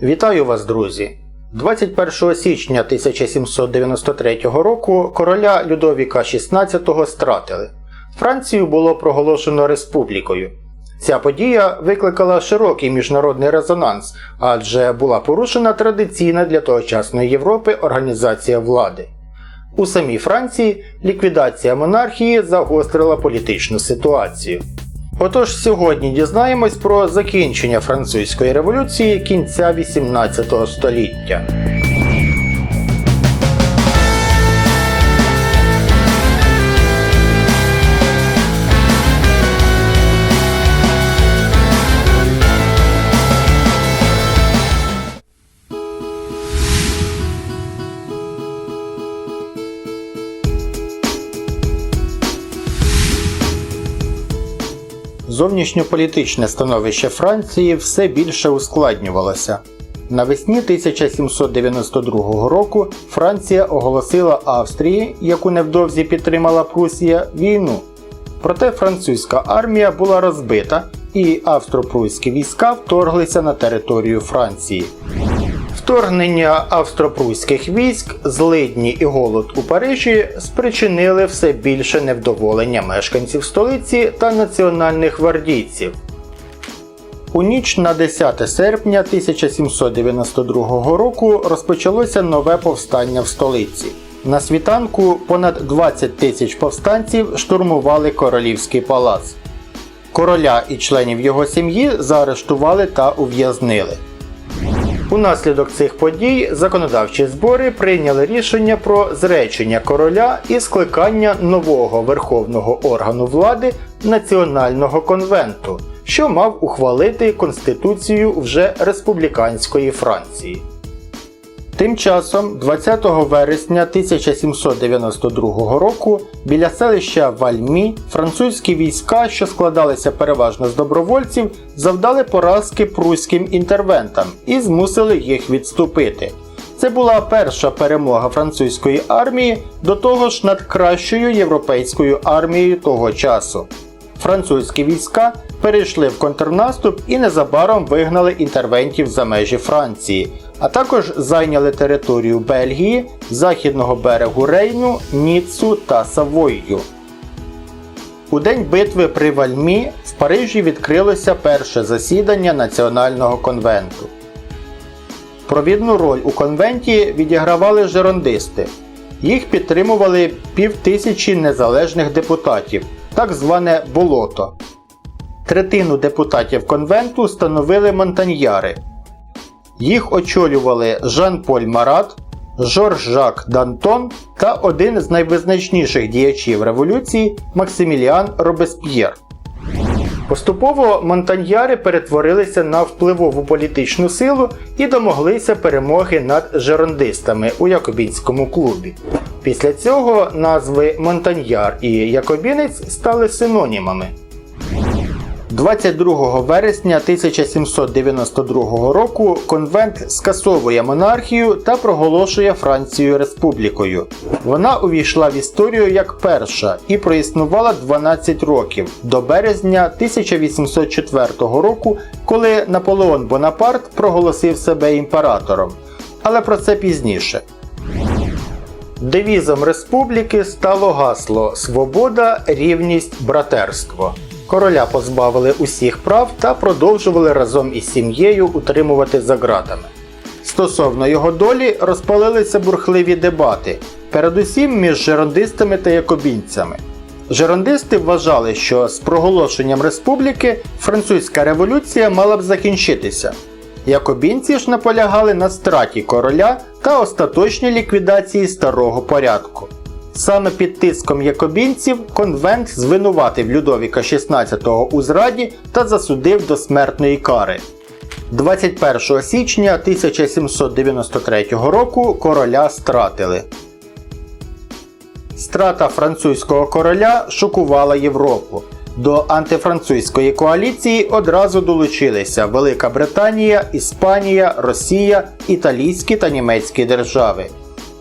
Вітаю вас, друзі! 21 січня 1793 року короля Людовіка XVI стратили. Францію було проголошено республікою. Ця подія викликала широкий міжнародний резонанс, адже була порушена традиційна для тогочасної Європи організація влади. У самій Франції ліквідація монархії загострила політичну ситуацію. Отож, сьогодні дізнаємось про закінчення французької революції кінця 18 століття. Зовнішньополітичне становище Франції все більше ускладнювалося. Навесні 1792 року Франція оголосила Австрії, яку невдовзі підтримала Прусія, війну. Проте французька армія була розбита, і австро-прусські війська вторглися на територію Франції. Вторгнення австро-прусських військ, злидні і голод у Парижі спричинили все більше невдоволення мешканців столиці та національних гвардійців. У ніч на 10 серпня 1792 року розпочалося нове повстання в столиці. На світанку понад 20 тисяч повстанців штурмували королівський палац. Короля і членів його сім'ї заарештували та ув'язнили. Унаслідок цих подій законодавчі збори прийняли рішення про зречення короля і скликання нового верховного органу влади Національного конвенту, що мав ухвалити конституцію вже республіканської Франції. Тим часом, 20 вересня 1792 року, біля селища Вальмі французькі війська, що складалися переважно з добровольців, завдали поразки пруським інтервентам і змусили їх відступити. Це була перша перемога французької армії до того ж над кращою європейською армією того часу. Французькі війська перейшли в контрнаступ і незабаром вигнали інтервентів за межі Франції, а також зайняли територію Бельгії, західного берегу Рейну, Ніццу та Савойю. У день битви при Вальмі в Парижі відкрилося перше засідання Національного конвенту. Провідну роль у конвенті відігравали жерондисти. Їх підтримували півтисячі незалежних депутатів, так зване болото. Третину депутатів конвенту становили монтаньяри. Їх очолювали Жан-Поль Марат, Жорж-Жак Дантон та один з найвизначніших діячів революції Максиміліан Робесп'єр. Поступово монтаньяри перетворилися на впливову політичну силу і домоглися перемоги над жерондистами у Якобінському клубі. Після цього назви Монтаньяр і Якобінець стали синонімами. 22 вересня 1792 року конвент скасовує монархію та проголошує Францію республікою. Вона увійшла в історію як перша і проіснувала 12 років до березня 1804 року, коли Наполеон Бонапарт проголосив себе імператором. Але про це пізніше. Девізом республіки стало гасло Свобода, рівність, братерство. Короля позбавили усіх прав та продовжували разом із сім'єю утримувати за ґратами. Стосовно його долі розпалилися бурхливі дебати, передусім між жерондистами та якобінцями. Жерондисти вважали, що з проголошенням республіки французька революція мала б закінчитися. Якобінці ж наполягали на страті короля та остаточній ліквідації старого порядку. Саме під тиском якобінців конвент звинуватив Людовіка XVI у зраді та засудив до смертної кари. 21 січня 1793 року короля стратили. Страта французького короля шокувала Європу. До антифранцузької коаліції одразу долучилися Велика Британія, Іспанія, Росія, італійські та німецькі держави.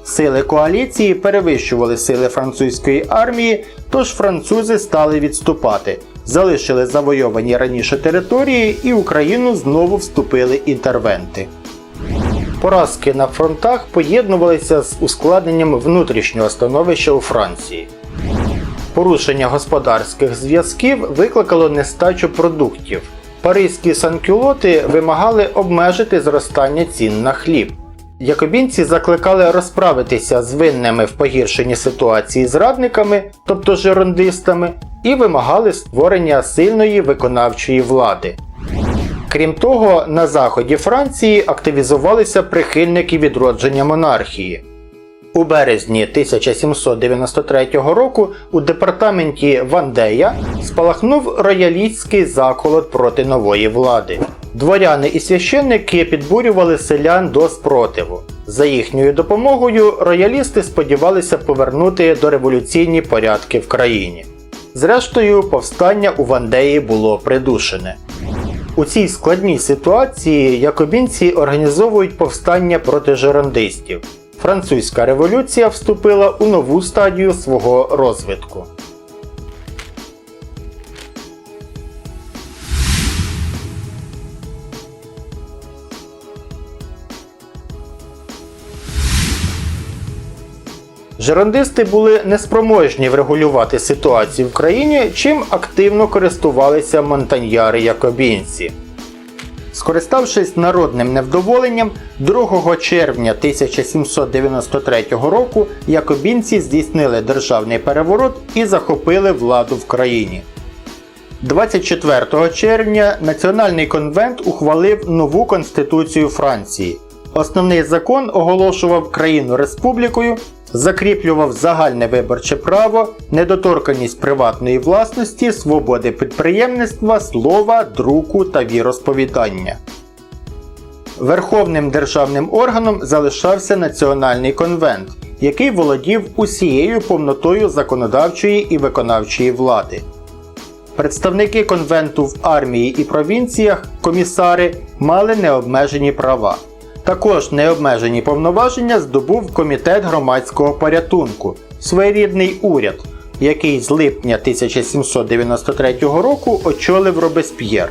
Сили коаліції перевищували сили французької армії, тож французи стали відступати, залишили завойовані раніше території і Україну знову вступили інтервенти. Поразки на фронтах поєднувалися з ускладненням внутрішнього становища у Франції. Порушення господарських зв'язків викликало нестачу продуктів. Паризькі санкюлоти вимагали обмежити зростання цін на хліб. Якобінці закликали розправитися з винними в погіршенні ситуації зрадниками, тобто жерондистами, і вимагали створення сильної виконавчої влади. Крім того, на заході Франції активізувалися прихильники відродження монархії. У березні 1793 року у департаменті Вандея спалахнув роялістський заколот проти нової влади. Дворяни і священники підбурювали селян до спротиву. За їхньою допомогою роялісти сподівалися повернути дореволюційні порядки в країні. Зрештою, повстання у Вандеї було придушене. У цій складній ситуації якобінці організовують повстання проти жерондистів. Французька революція вступила у нову стадію свого розвитку. Жерондисти були неспроможні врегулювати ситуацію в країні, чим активно користувалися монтаньяри якобінці. Скориставшись народним невдоволенням, 2 червня 1793 року якобінці здійснили державний переворот і захопили владу в країні. 24 червня Національний конвент ухвалив нову Конституцію Франції. Основний закон оголошував країну республікою, закріплював загальне виборче право, недоторканність приватної власності, свободи підприємництва, слова, друку та віросповідання. Верховним державним органом залишався Національний конвент, який володів усією повнотою законодавчої і виконавчої влади. Представники конвенту в армії і провінціях, комісари, мали необмежені права. Також необмежені повноваження здобув Комітет громадського порятунку, своєрідний уряд, який з липня 1793 року очолив Робесп'єр.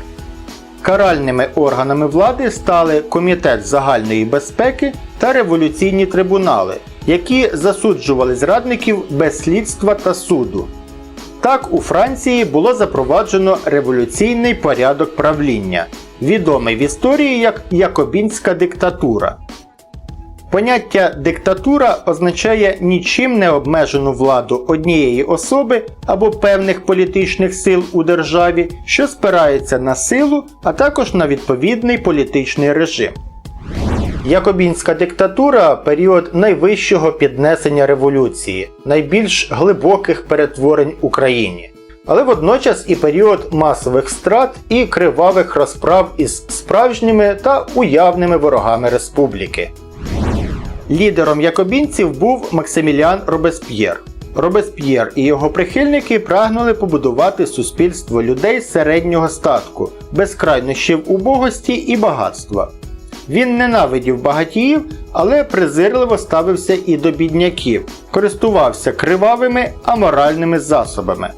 Каральними органами влади стали Комітет загальної безпеки та революційні трибунали, які засуджували зрадників без слідства та суду. Так у Франції було запроваджено революційний порядок правління, відомий в історії як Якобінська диктатура. Поняття диктатура означає нічим не обмежену владу однієї особи або певних політичних сил у державі, що спирається на силу, а також на відповідний політичний режим. Якобінська диктатура період найвищого піднесення революції, найбільш глибоких перетворень Україні. Але водночас і період масових страт і кривавих розправ із справжніми та уявними ворогами республіки. Лідером якобінців був Максиміліан Робесп'єр. Робесп'єр і його прихильники прагнули побудувати суспільство людей середнього статку, без крайнощів убогості і багатства. Він ненавидів багатіїв, але презирливо ставився і до бідняків, користувався кривавими аморальними засобами.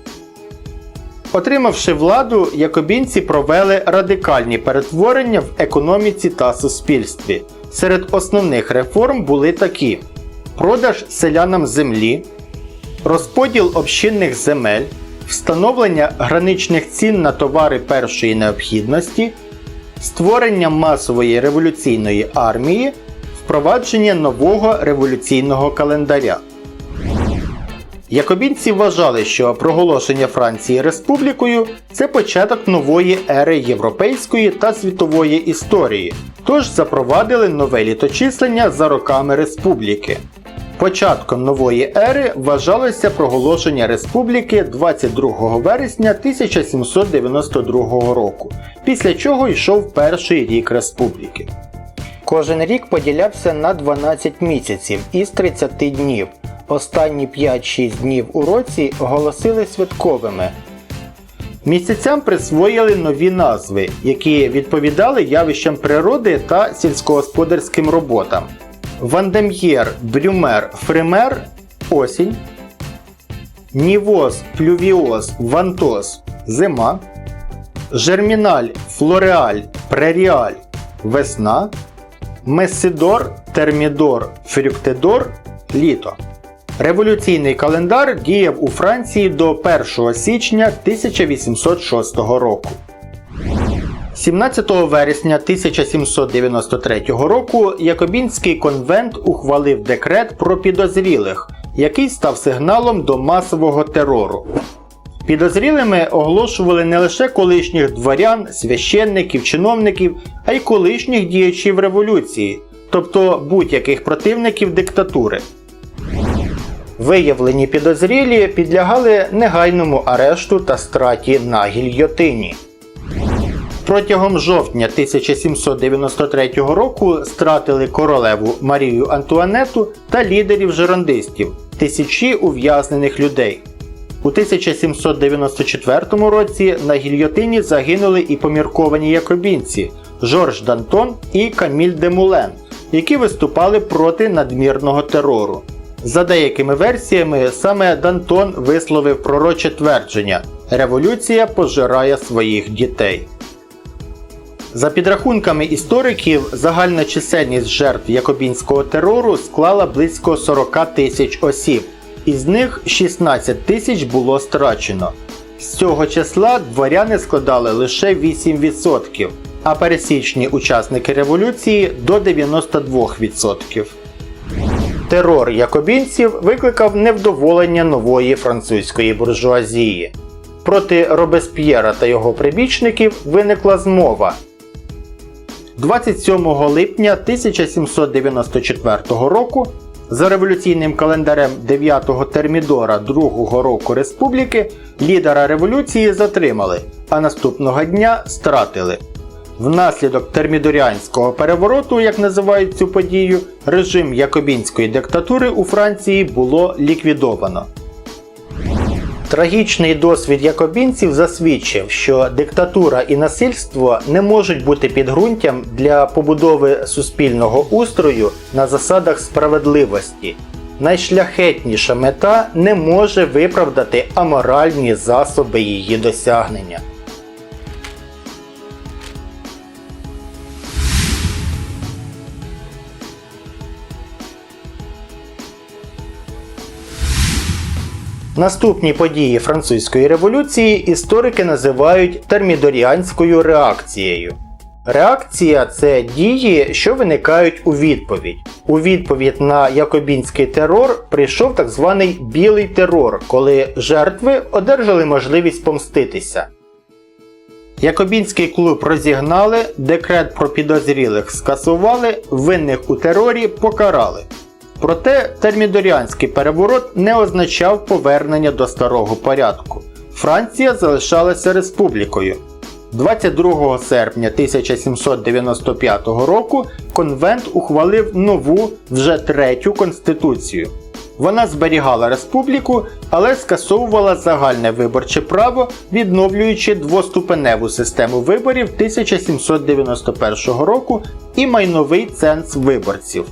Отримавши владу, якобінці провели радикальні перетворення в економіці та суспільстві. Серед основних реформ були такі: продаж селянам землі, розподіл общинних земель, встановлення граничних цін на товари першої необхідності, створення масової революційної армії, впровадження нового революційного календаря. Якобінці вважали, що проголошення Франції республікою це початок нової ери європейської та світової історії, тож запровадили нове літочислення за роками республіки. Початком нової ери вважалося проголошення республіки 22 вересня 1792 року, після чого йшов перший рік республіки. Кожен рік поділявся на 12 місяців із 30 днів. Останні 5-6 днів у році оголосили святковими. Місяцям присвоїли нові назви, які відповідали явищам природи та сільськогосподарським роботам. Вандем'єр, Брюмер, Фример осінь. Нівоз, Плювіоз, Вантоз зима. Жерміналь, Флореаль, Преріаль весна. Месидор, Термідор, Фрюктидор літо. Революційний календар діяв у Франції до 1 січня 1806 року. 17 вересня 1793 року Якобінський конвент ухвалив декрет про підозрілих, який став сигналом до масового терору. Підозрілими оголошували не лише колишніх дворян, священників, чиновників, а й колишніх діячів революції, тобто будь-яких противників диктатури. Виявлені підозрілі підлягали негайному арешту та страті на гільйотині. Протягом жовтня 1793 року стратили королеву Марію Антуанету та лідерів жерандистів, тисячі ув'язнених людей. У 1794 році на гільйотині загинули і помірковані якобінці Жорж Дантон і Каміль де Мулен, які виступали проти надмірного терору. За деякими версіями, саме Дантон висловив пророче твердження Революція пожирає своїх дітей. За підрахунками істориків, загальна чисельність жертв якобінського терору склала близько 40 тисяч осіб, із них 16 тисяч було страчено. З цього числа дворяни складали лише 8%, а пересічні учасники революції до 92%. Терор якобінців викликав невдоволення нової французької буржуазії. Проти Робесп'єра та його прибічників виникла змова. 27 липня 1794 року за революційним календарем 9-го термідора другого року республіки лідера революції затримали, а наступного дня стратили. Внаслідок термідоріанського перевороту, як називають цю подію, режим якобінської диктатури у Франції було ліквідовано. Трагічний досвід якобінців засвідчив, що диктатура і насильство не можуть бути підґрунтям для побудови суспільного устрою на засадах справедливості. Найшляхетніша мета не може виправдати аморальні засоби її досягнення. Наступні події французької революції історики називають термідоріанською реакцією. Реакція це дії, що виникають у відповідь. У відповідь на якобінський терор прийшов так званий білий терор, коли жертви одержали можливість помститися. Якобінський клуб розігнали, декрет про підозрілих скасували, винних у терорі покарали. Проте термідоріанський переворот не означав повернення до старого порядку. Франція залишалася республікою. 22 серпня 1795 року конвент ухвалив нову вже третю конституцію. Вона зберігала республіку, але скасовувала загальне виборче право, відновлюючи двоступеневу систему виборів 1791 року і майновий ценз виборців.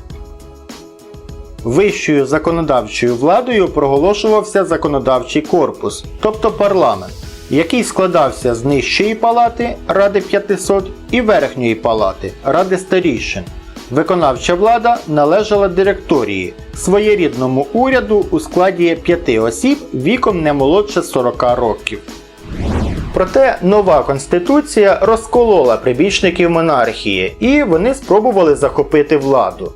Вищою законодавчою владою проголошувався законодавчий корпус, тобто парламент, який складався з нижчої палати Ради 500 і верхньої палати Ради старішин. Виконавча влада належала директорії, своєрідному уряду у складі п'яти осіб віком не молодше 40 років. Проте нова конституція розколола прибічників монархії, і вони спробували захопити владу.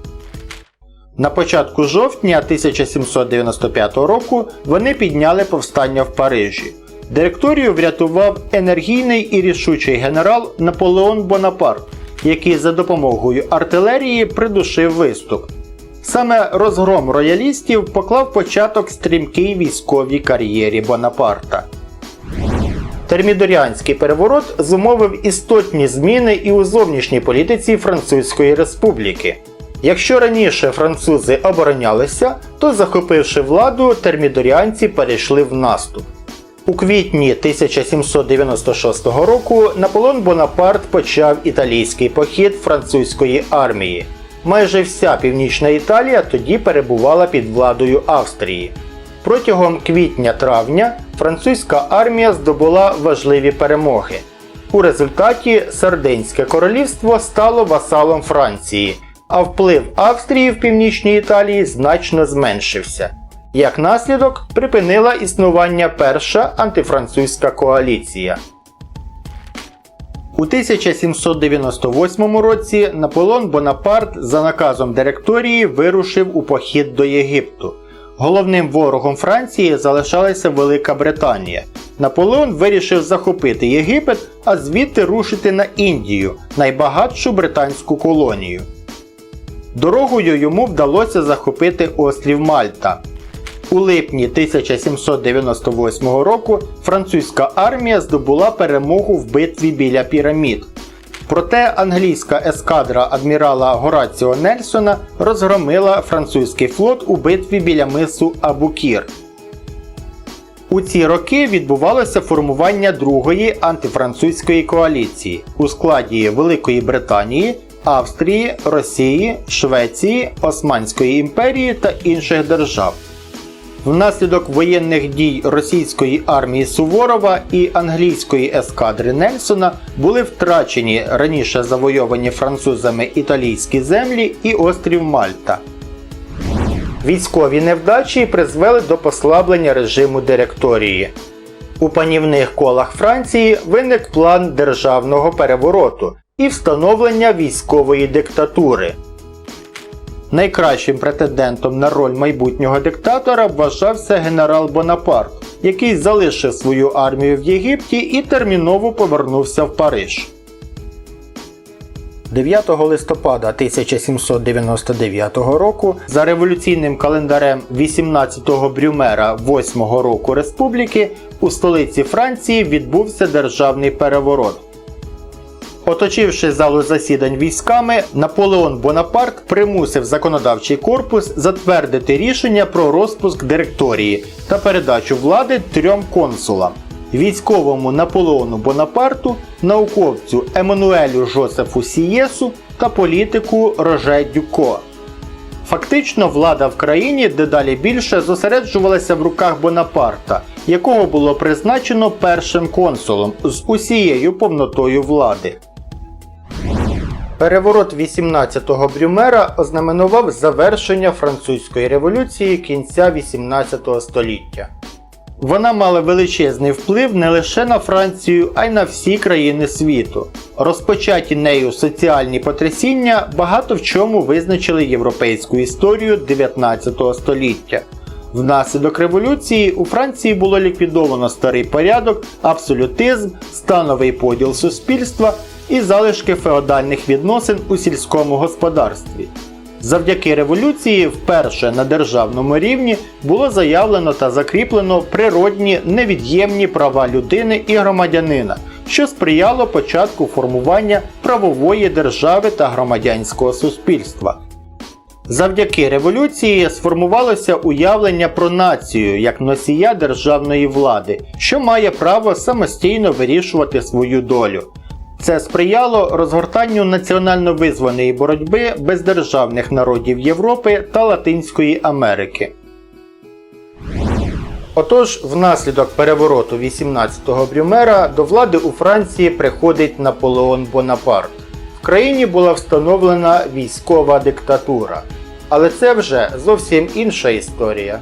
На початку жовтня 1795 року вони підняли повстання в Парижі. Директорію врятував енергійний і рішучий генерал Наполеон Бонапарт, який за допомогою артилерії придушив виступ. Саме розгром роялістів поклав початок стрімкій військовій кар'єрі Бонапарта. Термідоріанський переворот зумовив істотні зміни і у зовнішній політиці Французької республіки. Якщо раніше французи оборонялися, то захопивши владу, термідоріанці перейшли в наступ. У квітні 1796 року Наполеон Бонапарт почав італійський похід французької армії. Майже вся північна Італія тоді перебувала під владою Австрії. Протягом квітня-травня французька армія здобула важливі перемоги. У результаті Сардинське королівство стало васалом Франції, а вплив Австрії в північній Італії значно зменшився. Як наслідок, припинила існування перша антифранцузька коаліція. У 1798 році Наполеон Бонапарт за наказом директорії вирушив у похід до Єгипту. Головним ворогом Франції залишалася Велика Британія. Наполеон вирішив захопити Єгипет, а звідти рушити на Індію, найбагатшу британську колонію. Дорогою йому вдалося захопити острів Мальта. У липні 1798 року французька армія здобула перемогу в битві біля пірамід. Проте англійська ескадра адмірала Гораціо Нельсона розгромила французький флот у битві біля мису Абукір. У ці роки відбувалося формування другої антифранцузької коаліції у складі Великої Британії, Австрії, Росії, Швеції, Османської імперії та інших держав. Внаслідок воєнних дій російської армії Суворова і англійської ескадри Нельсона були втрачені раніше завойовані французами італійські землі і острів Мальта. Військові невдачі призвели до послаблення режиму директорії. У панівних колах Франції виник план державного перевороту і встановлення військової диктатури. Найкращим претендентом на роль майбутнього диктатора вважався генерал Бонапарт, який залишив свою армію в Єгипті і терміново повернувся в Париж. 9 листопада 1799 року за революційним календарем 18-го Брюмера 8-го року республіки у столиці Франції відбувся державний переворот. Оточивши залу засідань військами, Наполеон Бонапарт примусив законодавчий корпус затвердити рішення про розпуск директорії та передачу влади трьом консулам: військовому Наполеону Бонапарту, науковцю Еммануелю Жозефу Сієсу та політику Роже Дюко. Фактично, влада в країні дедалі більше зосереджувалася в руках Бонапарта, якого було призначено першим консулом з усією повнотою влади. Переворот 18-го Брюмера ознаменував завершення французької революції кінця 18 століття. Вона мала величезний вплив не лише на Францію, а й на всі країни світу. Розпочаті нею соціальні потрясіння багато в чому визначили європейську історію 19 століття. Внаслідок революції у Франції було ліквідовано старий порядок, абсолютизм, становий поділ суспільства і залишки феодальних відносин у сільському господарстві. Завдяки революції вперше на державному рівні було заявлено та закріплено природні невід'ємні права людини і громадянина, що сприяло початку формування правової держави та громадянського суспільства. Завдяки революції сформувалося уявлення про націю як носія державної влади, що має право самостійно вирішувати свою долю. Це сприяло розгортанню національно-визваної боротьби бездержавних народів Європи та Латинської Америки. Отож, внаслідок перевороту 18-го Брюмера до влади у Франції приходить Наполеон Бонапарт. В країні була встановлена військова диктатура. Але це вже зовсім інша історія.